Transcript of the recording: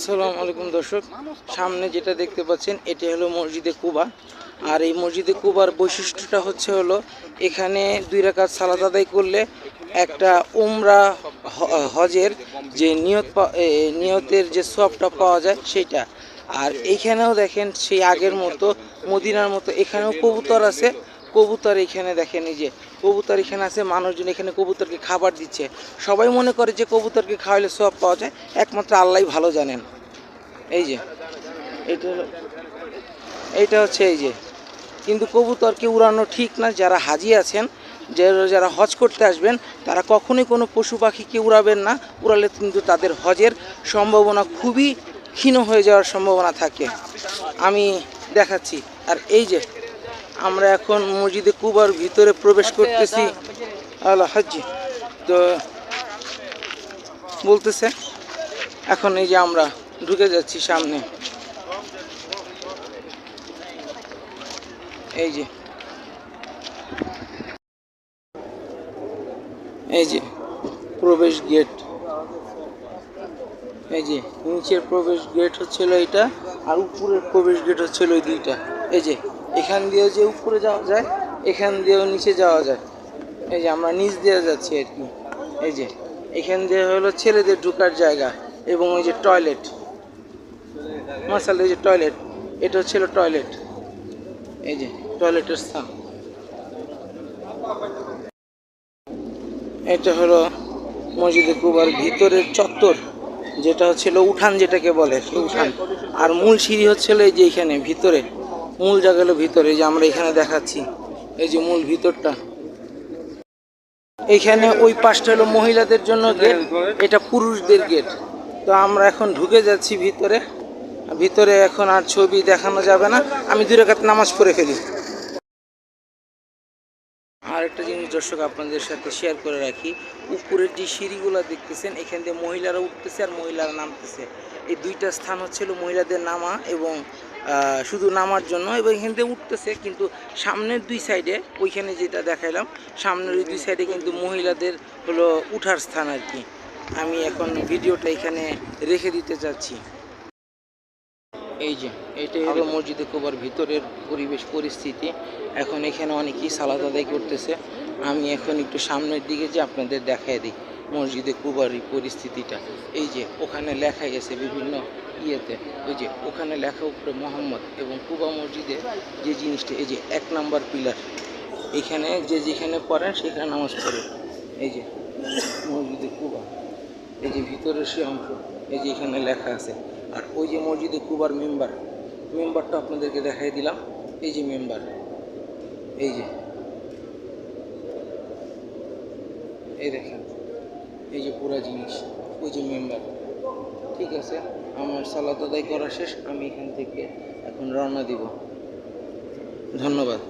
আসসালামু আলাইকুম দর্শক, সামনে যেটা দেখতে পাচ্ছেন, এটি হলো মসজিদে কুবা। আর এই মসজিদে কুবার বৈশিষ্ট্যটা হচ্ছে হলো, এখানে দুই রাকাত সালাত আদায় করলে একটা উমরা হজের যে নিয়ত নিয়তের যে সবটা পাওয়া যায় সেটা আর এইখানেও দেখেন, সেই আগের মতো, মদিনার মতো এখানেও কবুতর আছে। কবুতর এখানে দেখেন এই যে, কবুতর এখানে আছে, মানুষজন এখানে কবুতরকে খাবার দিচ্ছে। সবাই মনে করে যে কবুতরকে খাওয়ালে সব পাওয়া যায়, একমাত্র আল্লাহ ভালো জানেন। এই যে, এটা এইটা হচ্ছে এই যে, কিন্তু কবুতরকে উড়ানো ঠিক না, যারা হাজি আছেন যারা হজ করতে আসবেন, তারা কখনোই কোনো পশু পাখিকে উড়াবেন না, উড়ালে কিন্তু তাদের হজের সম্ভাবনা খুবই ক্ষীণ হয়ে যাওয়ার সম্ভাবনা থাকে। আমি দেখাচ্ছি, আর এই যে আমরা এখন মসজিদে কুবার ভিতরে প্রবেশ করতেছি। আল্লাহ হাজি তো বলতেছে এখন এই যে আমরা ঢুকে যাচ্ছি সামনে। এই যে। এই যে প্রবেশ গেট। এই যে নিচের প্রবেশ গেট হচ্ছিল এটা আর উপরের প্রবেশ গেট হচ্ছিল ওই দুইটা। এই যে। এখান দিয়েও যে উপরে যাওয়া যায়, এখান দিয়েও নিচে যাওয়া যায়। এই যে আমরা নিচ দিয়ে যাচ্ছি আর কি। এই যে, এখান দিয়ে হলো ছেলেদের ঢুকার জায়গা এবং ওই যে টয়লেট। মাসাল এই যে টয়লেট, এটা হচ্ছিল টয়লেট। এই যে, টয়লেটের স্থান। এটা হলো মসজিদে কুবার ভিতরের চত্বর, যেটা হচ্ছিল উঠান যেটাকে বলে, উঠান। আর মূল সিঁড়ি হচ্ছিল এই যে এখানে, ভিতরে। মূল জায়গা ভিতরে, এই যে আমরা এখানে দেখাচ্ছি, এই যে মূল ভিতরটা। এখানে ওই পাশটা হলো মহিলাদের জন্য গেট, এটা পুরুষদের গেট। তো আমরা এখন ঢুকে যাচ্ছি ভিতরে। ভিতরে এখন আর ছবি দেখানো যাবে না। আমি দুই রাকাত নামাজ পড়ে ফেলি। আর একটা জিনিস দর্শক, আপনাদের সাথে শেয়ার করে রাখি। উপরের যে সিঁড়িগুলো দেখতেছেন, এখান দিয়ে মহিলারা উঠতেছে আর মহিলারা নামতেছে। এই দুইটা স্থান হচ্ছিল মহিলাদের নামা এবং শুধু নামার জন্য এবং এখান দিয়ে উঠতেছে, কিন্তু সামনের দুই সাইডে ওইখানে যেটা দেখাইলাম, সামনের ওই দুই সাইডে কিন্তু মহিলাদের হলো উঠার স্থান আর কি আমি এখন ভিডিওটা এখানে রেখে দিতে চাচ্ছি। এই যে এটাই হলো মসজিদে কুবার ভিতরের পরিবেশ, পরিস্থিতি। এখন এখানে অনেকেই সালাদ আদায় করতেছে। আমি এখন একটু সামনের দিকে যে আপনাদের দেখাই দিই, মসজিদে কুবার পরিস্থিতিটা। এই যে, ওখানে লেখা গেছে বিভিন্ন ইয়েতে ওই যে ওখানে লেখা উপরে মোহাম্মদ এবং কুবা মসজিদে যে জিনিসটা, এই যে এক নাম্বার পিলার, এখানে যে যেখানে পড়েন সেখানে নামাজ পড়ে। এই যে মসজিদে কুবা, এই যে ভিতরের সে অংশ, এই যে এখানে লেখা আছে। আর ওই যে মসজিদে কুবার মেম্বার, মেম্বারটা আপনাদেরকে দেখাই দিলাম। এই যে মেম্বার, এই যে, এই দেখেন, এই যে পুরা জিনিস, ওই যে মেম্বার, ঠিক আছে? আমার সালাত আদায় করা শেষ আমি এখান থেকে এখন রওনা দিব। ধন্যবাদ।